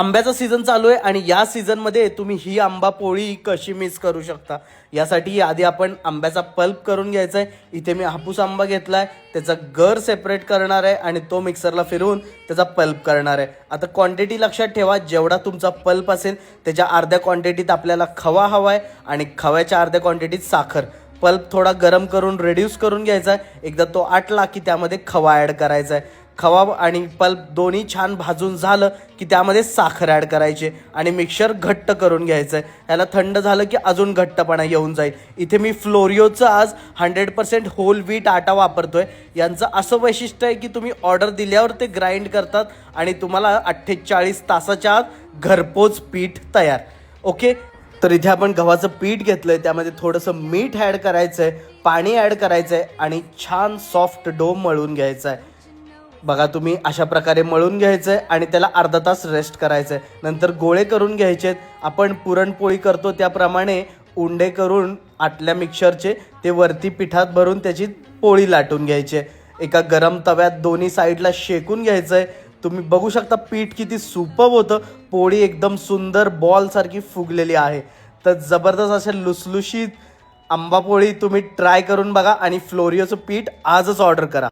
आंब्याचा सीझन चालू आहे आणि या सीझनमध्ये तुम्ही ही आंबा पोळी कशी मिस करू शकता? यासाठी आधी आपण आंब्याचा पल्प करून घ्यायचा आहे इथे मी हापूस आंबा घेतला आहे त्याचा गर सेपरेट करणार आहे आणि तो मिक्सरला फिरवून त्याचा पल्प करणार आहे. आता क्वांटिटी लक्षात ठेवा जेवढा तुमचा पल्प असेल त्याच्या अर्ध्या क्वांटिटीत आपल्याला खवा हवा आहे आणि खव्याच्या अर्ध्या क्वांटिटीत साखर. पल्प थोडा गरम करून रेड्यूस करून घ्यायचा आहे एकदा तो आटला की त्यामध्ये खवा ॲड करायचा आहे खवा आणि पल्प दोन्ही छान भाजून झालं की त्यामध्ये साखर ॲड करायची आणि मिक्सर घट्ट करून घ्यायचं. आहे ह्याला थंड झालं की अजून घट्टपणा येऊन जाईल. इथे मी फ्लोरिओचं आज हंड्रेड पर्सेंट होल व्हीट आटा वापरतोय. यांचं असं वैशिष्ट्य आहे की तुम्ही ऑर्डर दिल्यावर ते ग्राइंड करतात आणि तुम्हाला अठ्ठेचाळीस तासाच्या आत घरपोच पीठ तयार. ओके? तर इथे आपण गव्हाचं पीठ घेतलंय. त्यामध्ये थोडंसं मीठ ॲड करायचं आहे पाणी ॲड करायचं आहे आणि छान सॉफ्ट डो मळून घ्यायचा आहे बघा तुम्ही अशा प्रकारे मळून घ्यायचं आहे आणि त्याला अर्धा तास रेस्ट करायचं आहे नंतर गोळे करून घ्यायचे आहेत आपण पुरणपोळी करतो त्याप्रमाणे उंडे करून आटल्या मिक्सरचे ते वरती पिठात भरून त्याची पोळी लाटून घ्यायची आहे. एका गरम तव्यात दोन्ही साईडला शेकून घ्यायचं आहे तुम्ही बघू शकता पीठ किती सुपब होतं. पोळी एकदम सुंदर बॉलसारखी फुगलेली आहे. तर जबरदस्त असे लुसलुशीत आंबापोळी तुम्ही ट्राय करून बघा आणि फ्लोरिओचं पीठ आजच ऑर्डर करा.